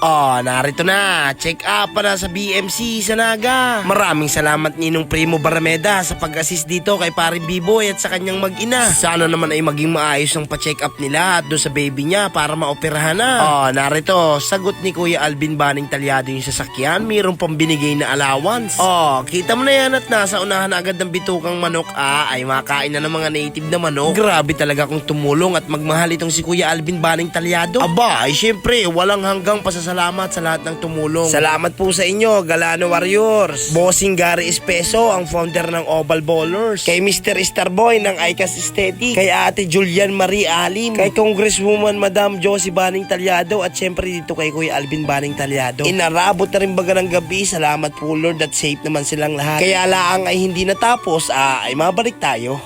Oh, narito na. Check up para sa BMC sa Naga. Maraming salamat Ninong Primo Barameda sa pag-assist dito kay pare B-Boy at sa kanyang mag-ina. Sana naman ay maging maayos ang pa-check up nila at doon sa baby niya para maoperahan na. Oh, narito. Sagot ni Kuya Alvin Baning Talyado yung sasakyan. Mayroon pang binigay na allowance. Oh, kita mo na yan at nasa unahan na agad ng bitukang manok. Ah, ay makain na ng mga native na manok. Grabe talaga kung tumulong at magmahal itong si Kuya Alvin Baning Talyado. Aba, ay syempre, walang hanggang pasasalamat sa lahat ng tumulong. Salamat po sa inyo, Galano Warriors. Bossing Gary Espeso, ang founder ng Oval Ballers. Kay Mr. Starboy ng ICAS Aesthetic. Kay Ate Julian Marie Alim. Kay Congresswoman Madam Josie Baning Talyado. At syempre dito kay Kuya Alvin Baning Talyado. Inarabot na rin baga ng gabi. Salamat po Lord at safe naman silang lahat. Kaya laang ay hindi natapos, ah, ay mabalik tayo.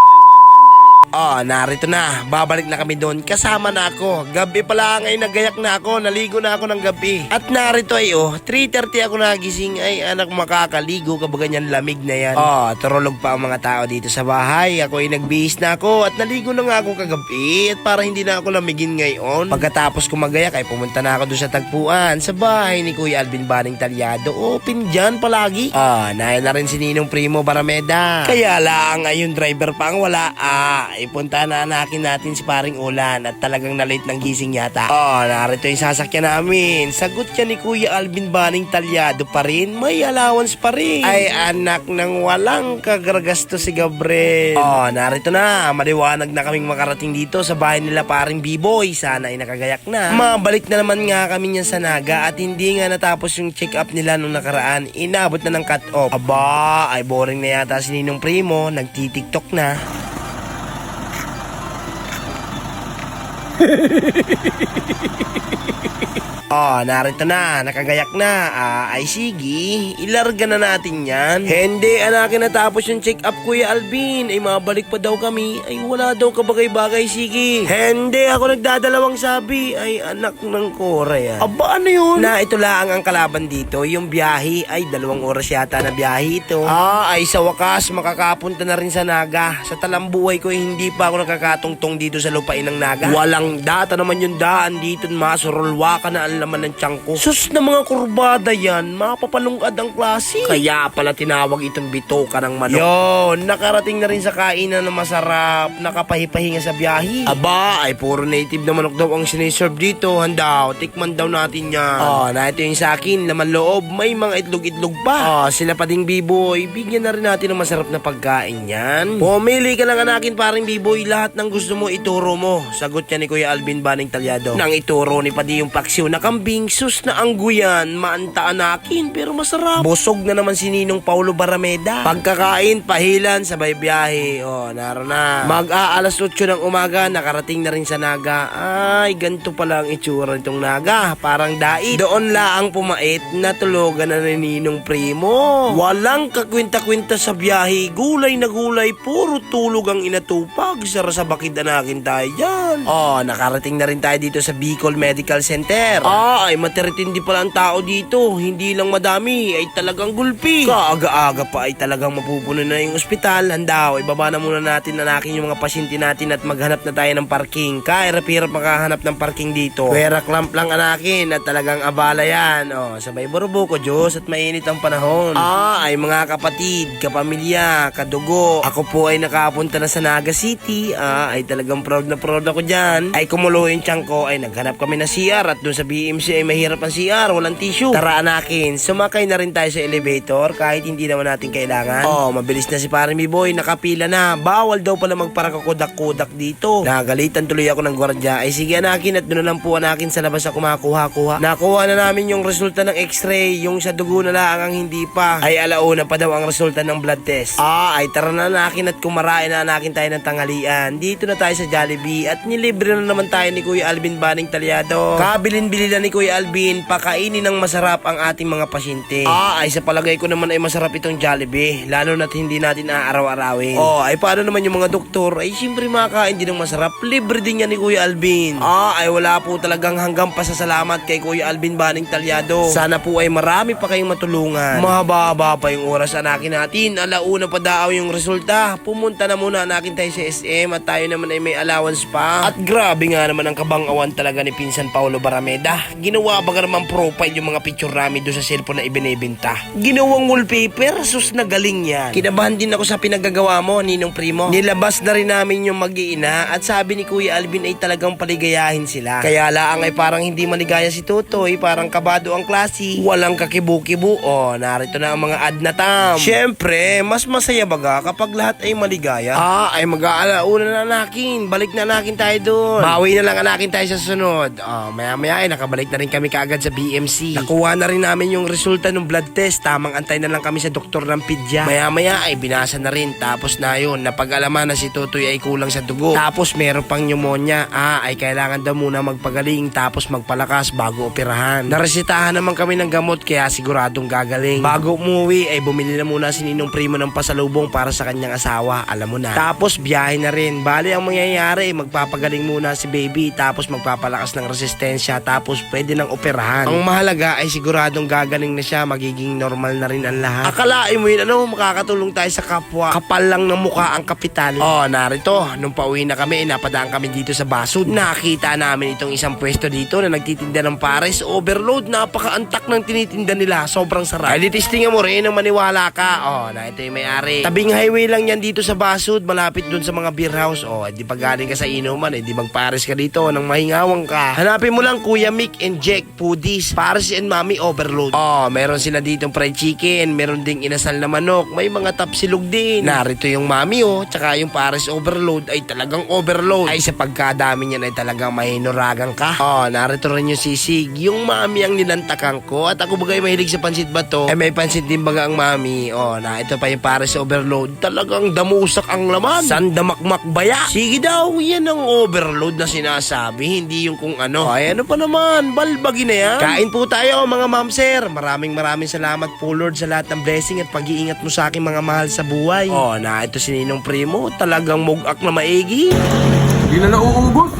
Oh, narito na. Babalik na kami doon. Kasama na ako. Gabi pala ngayon nagayak na ako. Naligo na ako ng gabi. At narito ay oh, 3.30 ako nagising. Ay anak makakaligo kapag ganyan lamig na yan. Oh, turulog pa ang mga tao dito sa bahay. Ako ay nagbihis na ako at naligo na nga ako kagabi. At para hindi na ako lamigin ngayon. Pagkatapos ko magayak ay pumunta na ako doon sa tagpuan. Sa bahay ni Kuya Alvin Baning Talyado. Open dyan palagi. Ah, nayan na rin si Ninong Primo Barameda. Kaya lang ay yung driver pa ang wala. Ah, ipunta na anakin natin si paring ulan at talagang na-late ng gising yata. Oh, narito yung sasakyan namin. Sagot yan ni Kuya Alvin Baning Talyado pa rin. May allowance pa rin. Ay anak ng walang kagaragasto si Gabriel. Oh, narito na. Maliwanag na kaming makarating dito sa bahay nila paring B-Boy. Sana ay nakagayak na. Mabalik na naman nga kami niyan sa Naga at hindi nga natapos yung check-up nila nung nakaraan. Inabot na ng cut-off. Aba, ay boring na yata si Ninong Primo. Nagtitiktok na. Oh, narito na, nakagayak na. Ah, ay sige, ilarga na natin yan. Hindi, anakin natapos yung check-up, Kuya Alvin. Ay mabalik pa daw kami. Ay wala daw kabagay-bagay, sige. Hindi, ako nagdadalawang sabi. Ay anak ng Kora yan. Aba, ano yun? Na ito lang ang kalaban dito. Yung biyahe, ay dalawang oras yata na biyahe ito. Ah, ay sa wakas, makakapunta na rin sa Naga. Sa talambuhay ko, hindi pa ako nakakatungtong dito sa lupain ng Naga. Walang data naman yung daan dito. Masurulwa ka na ang laman ng tiyan ko. Sus na mga kurbada yan, mapapalungkad ang klase. Kaya pala tinawag itong bitoka ng manok. Yon, nakarating na rin sa kainan na masarap, nakapahipahinga sa biyahe. Aba, ay puro native na manok daw ang siniserve dito. Handa, tikman daw natin yan. Oh, na ito yung sa akin, laman loob, may mga itlog-itlog pa. Oh, sila pa ding b-boy, bigyan na rin natin ng masarap na pagkain yan. Pumili ka lang anakin paring b-boy, lahat ng gusto mo ituro mo. Sagot niya ni Kuya Alvin Baning Talyado. Nang ituro ni Padi yung paksiw na kambing, sus na angguyan, maantaan akin, pero masarap. Busog na naman si Ninong Paulo Barameda. Pagkakain, pahilan, sabay biyahe. Oh, naro na. Mag-aalas 8 ng umaga, nakarating na rin sa Naga. Ay, ganito pala ang itsura nitong Naga. Parang dait. Doon laang pumait, natulugan na ni Ninong Primo. Walang kakwinta-kwinta sa biyahe. Gulay na gulay, puro tulog ang inatupag. Sara sa bakid anakin tayo dyan. Oh, nakarating na rin tayo dito sa Bicol Medical Center. Ah, ay materitindi pala ang tao dito. Hindi lang madami, ay talagang gulpi. Kaaga-aga pa ay talagang mapupuno na yung ospital. Handa, ibaba na muna natin anakin yung mga pasyente natin at maghanap na tayo ng parking. Kahirap-hirap makahanap ng parking dito. Pwera clamp lang anakin at talagang abala yan. Oh, sabay burubuko, Diyos, at mainit ang panahon. Ah, ay mga kapatid, kapamilya, kadugo. Ako po ay nakapunta na sa Naga City. Ah, ay talagang proud na proud ako dyan. Ay kumulo yung tiyan ko, ay naghanap kami na CR at doon sa BMC ay mahirap ang CR, walang tissue. Tara anakin, sumakay na rin tayo sa elevator kahit hindi naman natin kailangan. Oh, mabilis na si Parang Boy, nakapila na. Bawal daw pala magparakakudak-kudak dito. Nagalitan tuloy ako ng gwardiya. Ay sige anakin at doon na lang po anakin sa labas ako makuha-kuha. Nakuha na namin yung resulta ng x-ray, yung sa dugo na lang ang hindi pa. Ay alauna pa daw ang resulta ng blood test. Ah, ay tara na nakin at kumarain na nakin tayo ng tanghalian. Dito na tayo sa Jollibee at nilibre na naman tayo ni Kuya Alvin Baning Talyado. Kabilin-bili na ni Kuya Alvin, pakainin ng masarap ang ating mga pasyente. Ah, ay sa palagay ko naman ay masarap itong Jollibee, lalo na't hindi natin aaraw-arawin. Oh, ay paano naman yung mga doktor? Ay siyempre makakain din ng masarap. Libre din yan ni Kuya Alvin. Ah, ay wala po talagang hanggang pasasalamat kay Kuya Alvin Baning Talyado. Sana po ay marami pa kayong matulungan. Mahaba-haba pa yung oras anakin natin. Alauna pa daw yung resulta. Pumunta na muna anakin tayo sa SM at tayo naman ay may allowance pa. At grabe nga naman ang kabangawan talaga ni Pinsan Paulo Barameda. Ginawa ba naman profile yung mga picture namin doon sa cellphone na ibinebenta? Ginawang wallpaper? Sus na galing yan. Kinabahan din ako sa pinagagawa mo, Ninong Primo. Nilabas na rin namin yung mag-iina at sabi ni Kuya Alvin ay talagang paligayahin sila. Kaya laang ay parang hindi maligaya si Totoy, parang kabado ang klase. Walang kakibu-kibu. Oh, narito na ang mga ad na tam. Siyempre, mas masaya baga kapag lahat ay maligaya. Ah, ay mag-aalauna na nakin. Balik na nakin tayo doon. Bawi na lang anakin tayo sa sunod. Oh, maya-maya ay nakabalik na rin kami kaagad sa BMC. Nakuha na rin namin yung resulta ng blood test. Tamang antay na lang kami sa doktor ng pidya. Maya-maya ay binasa na rin. Tapos na yun, napag-alaman na si Tutoy ay kulang sa dugo. Tapos meron pang pneumonia. Ah, ay kailangan daw muna magpagaling tapos magpalakas bago operahan. Naresitahan naman kami ng gamot kaya siguradong gagaling. Bago umuwi ay bumili na muna si Ninong Primo ng pasalubong para sa kanyang asawa. Alam mo na. Tapos biyahe na rin. Bali ang mangyayari, magpapagaling muna si baby tapos magpapalakas ng resistensya tapos pwede nang operahan. Ang mahalaga ay siguradong gagaling na siya, magiging normal na rin ang lahat. Akalain mo yun, ano, makakatulong tayo sa kapwa. Kapal lang ng mukha ang kapital. Oh, narito, nung pauwi na kami, napadaan kami dito sa Basud. Nakita namin itong isang pwesto dito na nagtitinda ng pares overload. Napakaantak ng tinitinda nila. Sobrang sarap. Ay, testingan mo rin nang maniwala ka. Oh, na ito yung may-ari. Tabing highway lang yan dito sa Basud, malapit dun sa mga beer house. Oh, di pa galing ka sa inuman, eh, di magpares ka dito nang mahingawang ka. Hanapin mo lang Kuya Mick and Jack Foodies. Pares and Mami Overload. Oh, meron sila ditong fried chicken, meron ding inasal na manok, may mga tapsilog din. Narito yung Mami oh, tsaka yung Pares Overload ay talagang overload. Ay sa pagkadami niyan ay talagang mahinuragan ka. Oh, narito rin yung sisig. Yung Mami ang nilantakan ko at ako bagay mahilig sa pansit bato. Eh may pansit din baga ang Mami. Oh, na ito pa yung Pares Overload. Talagang damusak ang laman. Sandamakmak baya. Sige daw, yan ang overload na sinasabi, hindi yung kung ano. Ay, ano pa naman, balbagi na yan. Kain po tayo mga ma'am sir. Maraming maraming salamat po Lord sa lahat ng blessing at pag-iingat mo sa aking mga mahal sa buhay. Oh, na ito si Ninong Primo, talagang mugak na maigi. Hindi na nauubos.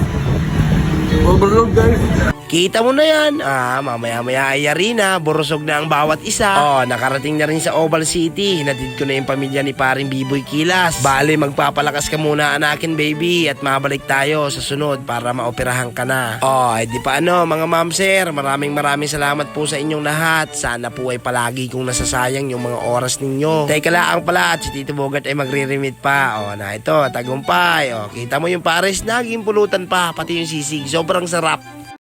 Overload guys. Kita mo na yan. Ah, mamaya-maya ay yari na. Borosog na ang bawat isa. Oh, nakarating na rin sa Oval City. Hinatid ko na yung pamilya ni paring Biboy Kilas. Bale, magpapalakas ka muna anakin baby at mabalik tayo sa sunod para maoperahan ka na. Oh, eh di pa ano, mga ma'am sir. Maraming maraming salamat po sa inyong lahat. Sana po ay palagi kong nasasayang yung mga oras ninyo. Teka lang pala at si Tito Bogart ay magre-remit pa. Oh, na ito, tagumpay. Oh, kita mo yung pares, naging pulutan pa. Pati yung sisig, sobrang sarap.